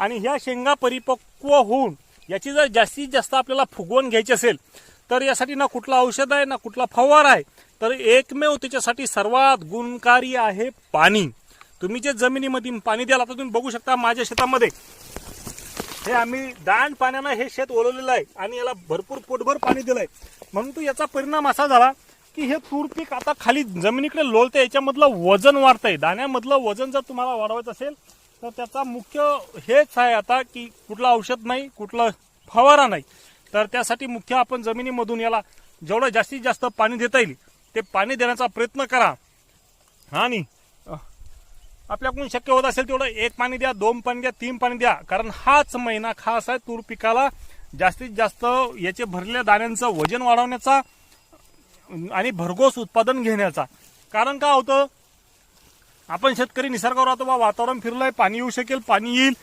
आणि ह्या शेंगा परिपक्व होऊन याची जर जास्तीत जास्त आपल्याला फुगवून घ्यायची असेल तर यासाठी ना कुठला औषध आहे ना कुठला फवार आहे तर एकमेव त्याच्यासाठी सर्वात गुणकारी आहे पाणी. तुम्ही जे जमिनीमध्ये पाणी द्याल आता तुम्ही बघू शकता माझ्या शेतामध्ये. हे आम्ही दाण पाण्यानं हे शेत ओलवलेलं आहे आणि याला भरपूर पोटभर पाणी दिलंय. म्हणून तो याचा परिणाम असा झाला की हे तूर पीक आता खाली जमिनीकडे लोळते याच्यामधलं वजन वाढतंय. दाण्यामधलं वजन जर तुम्हाला वाढवायचं असेल तर त्याचा मुख्य हेच आहे आता की कुठलं औषध नाही कुठलं फवारा नाही. तर त्यासाठी मुख्य आपण जमिनीमधून याला जेवढं जास्तीत जास्त पाणी देता येईल ते पाणी देण्याचा प्रयत्न करा. आणि आपल्याकडून शक्य होत असेल तेवढं एक पाणी द्या दोन पाणी द्या तीन पाणी द्या. कारण हाच महिना खास आहे तूर पिकाला जास्तीत जास्त याचे भरलेल्या दाण्यांचं वजन वाढवण्याचा आणि भरघोस उत्पादन घेण्याचा. कारण काय होतं? आपण शेतकरी निसर्गावर राहतो बा वातावरण फिरलंय पाणी येऊ शकेल पाणी येईल.